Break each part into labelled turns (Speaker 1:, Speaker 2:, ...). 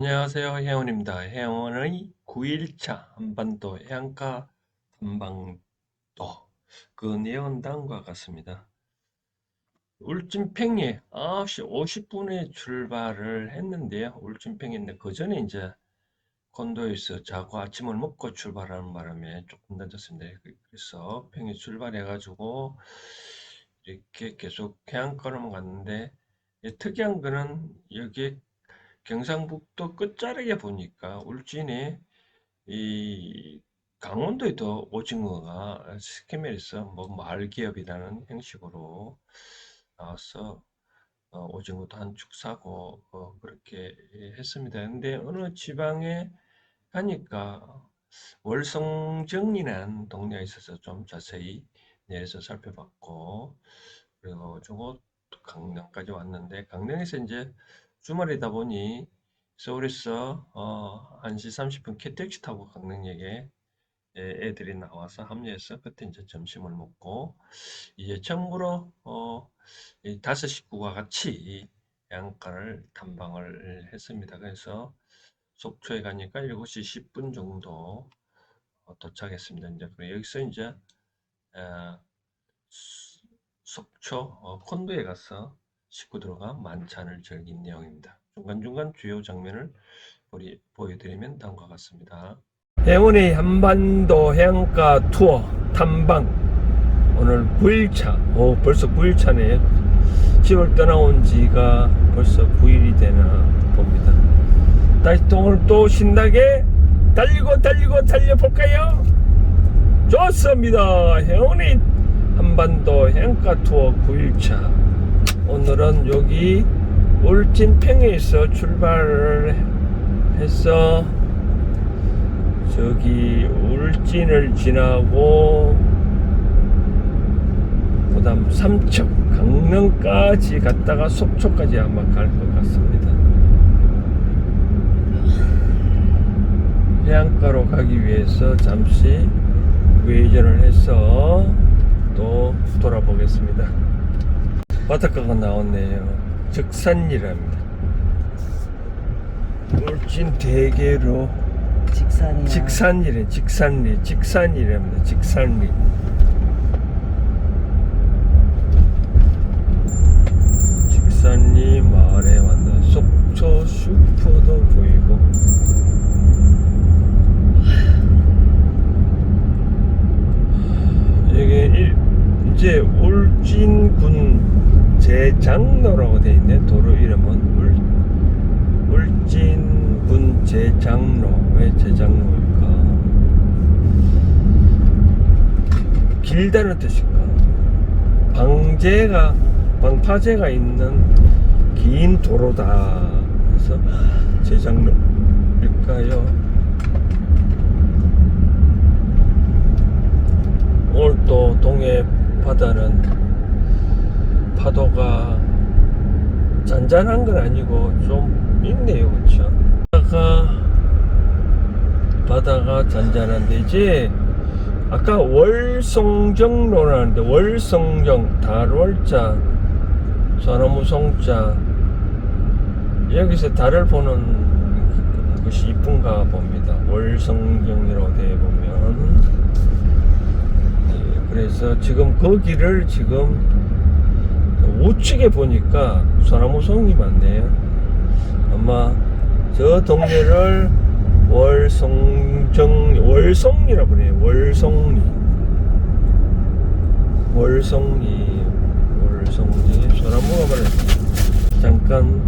Speaker 1: 안녕하세요. 혜원입니다. 혜원의 9일차 한반도 해안가 탐방도 그 다음과 같습니다. 울진팽에 9시 50분에 출발을 했는데요. 울진팽인데 그 전에 이제 콘도에서 자고 아침을 먹고 출발하는 바람에 조금 늦었습니다. 그래서 팽에 출발해가지고 이렇게 계속 해안가로만 갔는데 예, 특이한 거는 여기 경상북도 끝자락에 보니까 울진에 이 강원도에도 오징어가 스키멜에서 뭐 마을 기업이라는 형식으로 나와서 어, 오징어도 한 축 사고 어, 그렇게 했습니다. 근데 어느 지방에 가니까 월성정리라는 동네가 있어서 좀 자세히 내려서 살펴봤고 그래가지고 강릉까지 왔는데 강릉에서 이제 주말이다 보니 서울에서 어, 1시 30분 KTX 타고 강릉역에 애- 애들이 나와서 합류해서 그때 이제 점심을 먹고 이제 처음으로 어, 이 다섯 식구가 같이 해안가를 탐방을 했습니다. 그래서 속초에 가니까 7시 10분 정도 어, 도착했습니다. 이제 여기서 이제 어, 수- 속초 어, 콘도에 가서 식구들과 만찬을 즐긴 내용입니다. 중간중간 주요 장면을 보리, 보여드리면 다음과 같습니다. 해운의 한반도 해안가 투어 탐방 오늘 9일차 오 벌써 9일차네 집을 떠나온 지가 벌써 9일이 되나 봅니다 다시 또 오늘 또 신나게 달리고 달리고 달려볼까요? 좋습니다 해운의 한반도 해안가 투어 9일차 오늘은 여기 울진평에서 출발을 해서 저기 울진을 지나고 그 다음 삼척 강릉까지 갔다가 속초까지 아마 갈 것 같습니다. 해안가로 가기 위해서 잠시 우회전을 해서 또 돌아보겠습니다 바닷가가 나왔네요. 적산리랍니다. 울진 대게로
Speaker 2: 직산이야.
Speaker 1: 직산리래 직산리 직산리랍니다. 직산리. 직산리 마을에 왔나? 속초 슈퍼도 보이고. 이게 일- 이제 울진군 제장로라고 돼 있네. 도로 이름은 울, 울진군 제장로. 왜 제장로일까? 길다는 뜻일까 방제가 방파제가 있는 긴 도로다. 그래서 제장로일까요? 오늘 또 동해 바다는 파도가 잔잔한 건 아니고 좀 있네요 그쵸? 바다가 바다가 잔잔한데 이제 아까 월성정로라는데 월성정 달월자 송자. 여기서 달을 보는 것이 이쁜가 봅니다. 월성정이라고 되어 보면. 예, 그래서 지금 거기를 지금 우측에 보니까 소나무송이 많네요. 아마 저 동네를 월송정 월송리라 그래요. 월송리 월송리 월송리 소나무가 말 잠깐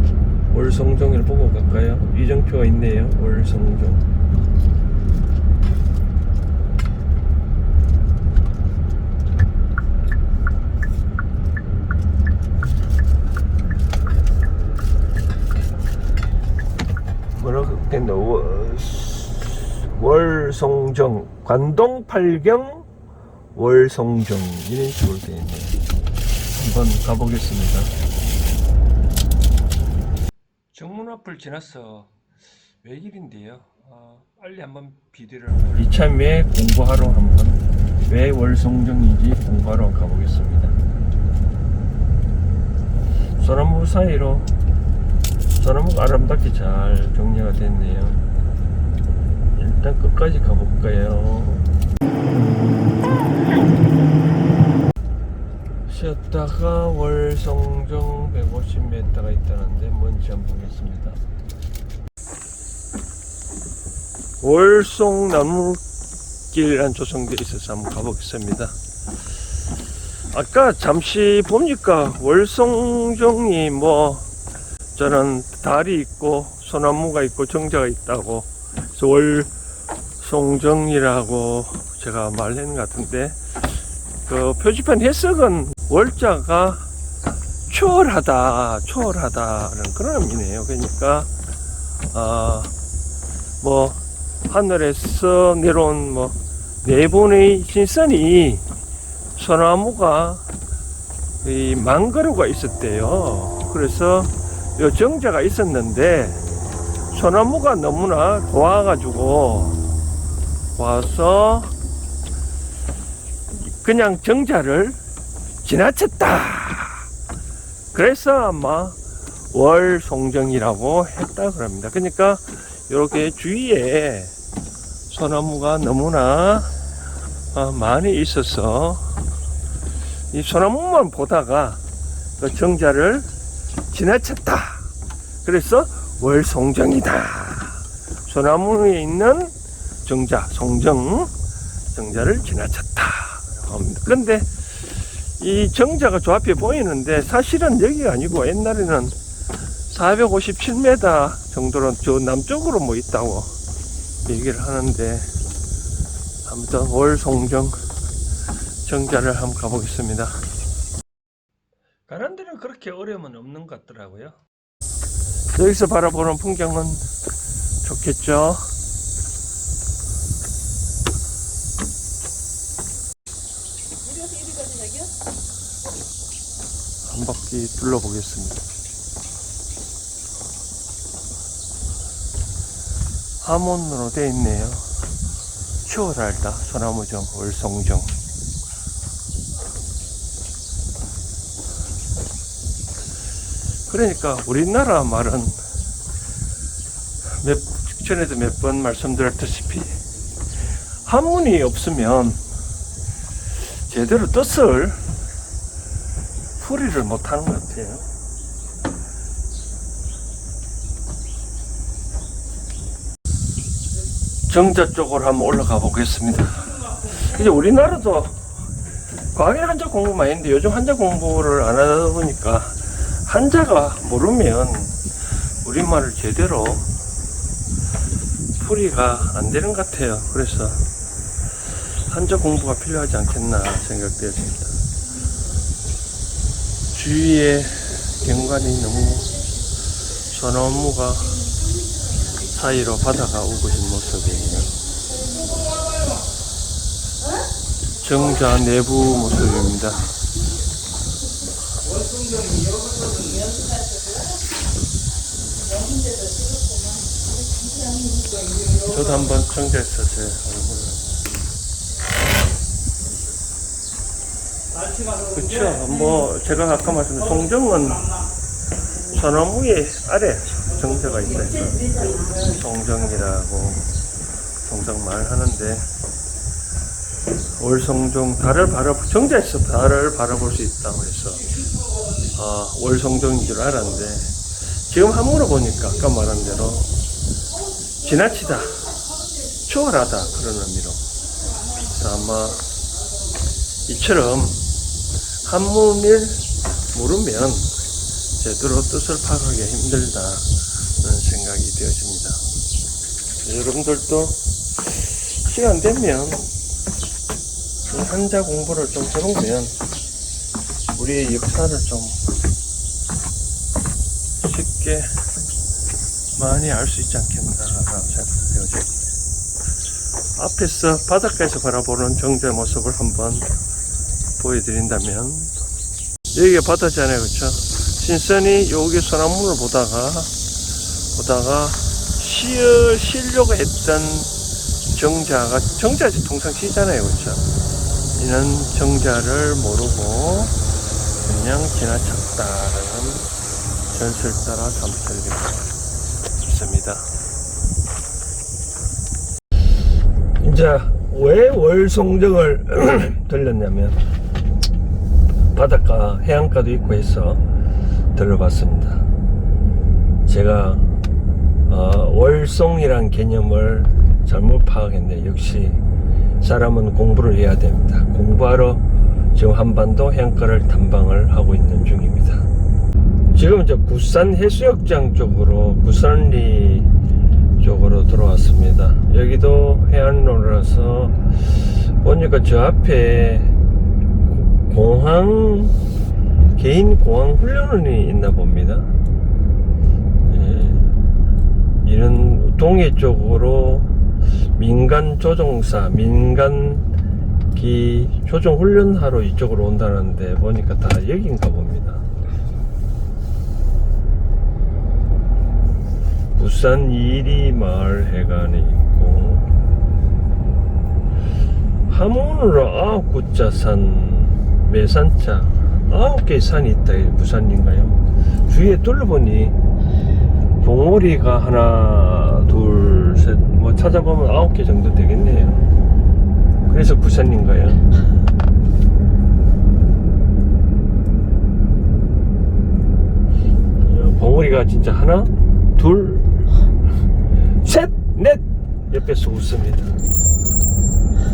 Speaker 1: 월성정을 보고 갈까요? 이정표가 있네요. 월성정. 뭐라고 된다 월- 월성정 관동 팔경 월성정 이런 식으로 되어 있네요. 한번 가보겠습니다. 정문 앞을 지나서 외길인데요? 아, 빨리 한번 비디오를 이참에 공부하러 한번 왜 월성정인지 공부하러 가보겠습니다. 소나무 사이로 소나무가 아름답게 잘 정리가 됐네요. 일단 끝까지 가볼까요? 쉬었다가 월성정 150m가 있다는데 뭔지 한번 보겠습니다. 월송 나무길이란 조성되어 있어서 한번 가보겠습니다. 아까 잠시 보니까 월송정이 뭐 저는 달이 있고 소나무가 있고 정자가 있다고 그래서 월송정이라고 제가 말한 것 같은데 그 표지판 해석은 월자가 초월하다 초월하다는 그런 의미네요 그러니까 아뭐 하늘에서 내려온 뭐네 번의 신선이 소나무가 이 망그루가 있었대요. 그래서 요 정자가 있었는데 소나무가 너무나 좋아가지고 와서 그냥 정자를 지나쳤다. 그래서 아마 월송정이라고 했다 그럽니다. 그러니까 이렇게 주위에 소나무가 너무나 어, 많이 있어서 이 소나무만 보다가 그 정자를 지나쳤다. 그래서 월송정이다. 소나무에 있는 정자, 송정, 정자를 지나쳤다. 합니다. 근데 이 정자가 저 앞에 보이는데 사실은 여기가 아니고 옛날에는 457m 정도로 저 남쪽으로 뭐 있다고 얘기를 하는데 아무튼 월송정 정자를 한번 가보겠습니다. 가는 데는 그렇게 어려움은 없는 것 같더라고요. 여기서 바라보는 풍경은 좋겠죠. 한 바퀴 둘러보겠습니다. 함원으로 되어 있네요. 추월할다 소나무정 월송정 그러니까 우리나라 말은 몇 전에도 몇 번 말씀드렸다시피 한문이 없으면 제대로 뜻을 풀이를 못하는 것 같아요. 정자 쪽으로 한번 올라가 보겠습니다. 이제 우리나라도 과거에 한자 공부 많이 했는데 요즘 한자 공부를 안 하다 보니까 한자가 모르면 우리말을 제대로 풀이가 안 되는 것 같아요. 그래서 한자 공부가 필요하지 않겠나 생각되었습니다. 주위에 경관이 너무 소나무가 사이로 바다가 오고 있는 모습이에요. 정자 내부 모습입니다. 저도 한번 정자에서 제 얼굴을. 그쵸? 뭐 제가 아까 말씀드린 송정은 소나무의 아래 정자가 해서 송정이라고 종종 말하는데 월성정 달을 바라 정자에서 달을 바라볼 수 있다고 해서 아, 월성정인 줄 알았는데 지금 한문으로 보니까 아까 말한 대로 지나치다 초월하다 그런 의미로 아마 이처럼 한 문을 모르면 제대로 뜻을 파악하기 힘들다는 생각이 되어집니다. 여러분들도 시간 되면 이 한자 공부를 좀 해보면 우리의 역사를 좀 쉽게 많이 알 수 있지 않겠나 라고 생각되어집니다. 앞에서 바닷가에서 바라보는 정자의 모습을 한번 보여드린다면 여기가 바다잖아요 그쵸 신선이 여기 소나무를 보다가 보다가 쉬어 쉬려고 했던 정자가 정자지 통상 쉬잖아요 그쵸 이는 정자를 모르고 그냥 지나쳤다라는 현실 따라 담틀리고 있습니다. 이제 왜 월송정을 들렸냐면 바닷가 해안가도 있고 해서 들어봤습니다. 제가 어, 월송이란 개념을 잘못 파악했네. 역시 사람은 공부를 해야 됩니다. 공부하러 지금 한반도 해안가를 탐방을 하고 있는 중입니다. 지금 이제 구산 해수욕장 쪽으로 구산리 쪽으로 들어왔습니다. 여기도 해안로라서 보니까 저 앞에 공항 개인 공항 훈련원이 있나 봅니다. 예, 이런 동해 쪽으로 민간 조종사, 민간기 조종 훈련하러 이쪽으로 온다는데 보니까 다 여기인가 봅니다. 부산 이리 마을 해관이 있고 함흥으로 아홉 구자 산 매산자 아홉 개 산이 있다 이 부산인가요? 주위에 둘러보니 봉오리가 하나 둘 셋 뭐 찾아보면 아홉 개 정도 되겠네요. 그래서 부산인가요? 봉오리가 진짜 하나 둘 셋, 넷 옆에서 웃습니다.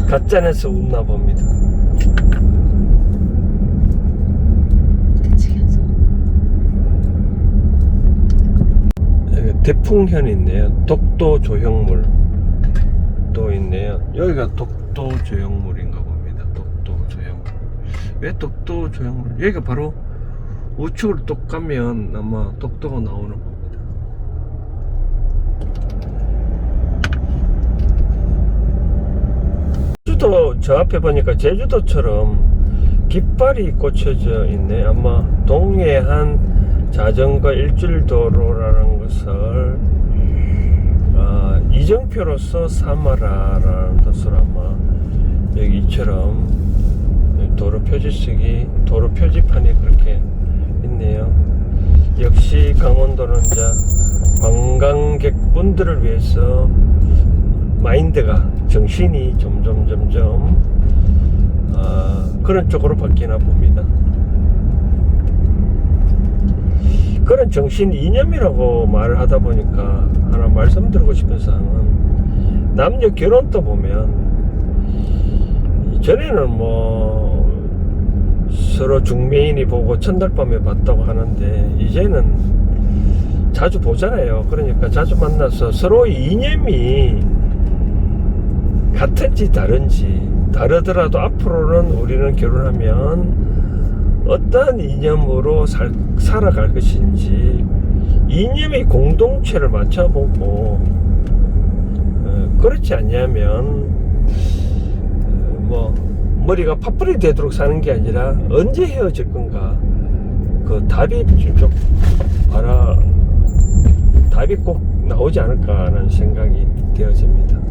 Speaker 1: 가짜내서 웃나 봅니다. 여기 대풍현 있네요. 독도 조형물 또 있네요. 여기가 독도 조형물인가 봅니다. 독도 조형물. 왜 독도 조형물? 여기가 바로 우측으로 똑 가면 아마 독도가 나오는 겁니다. 제주도 저 앞에 보니까 제주도처럼 깃발이 꽂혀져 있네. 아마 동해안 자전거 일줄도로라는 것을 아, 이정표로서 삼아라라는 뜻으로 아마 여기 이처럼 도로 표지석이 도로 표지판이 그렇게 있네요. 역시 강원도는 이제 관광객분들을 위해서 마인드가 정신이 점점 점점 아, 그런 쪽으로 바뀌나 봅니다. 그런 정신 이념이라고 말을 하다 보니까 하나 말씀드리고 싶은 사항은 남녀 결혼도 보면 전에는 뭐 서로 중매인이 보고 첫날밤에 봤다고 하는데 이제는 자주 보잖아요. 그러니까 자주 만나서 서로 이념이 같은지 다른지 다르더라도 앞으로는 우리는 결혼하면 어떠한 이념으로 살, 살아갈 것인지 이념의 공동체를 맞춰보고 어, 그렇지 않냐면 어, 뭐 머리가 파뿌리 되도록 사는 게 아니라 언제 헤어질 건가 그 답이 좀 알아 답이 꼭 나오지 않을까 하는 생각이 되어집니다.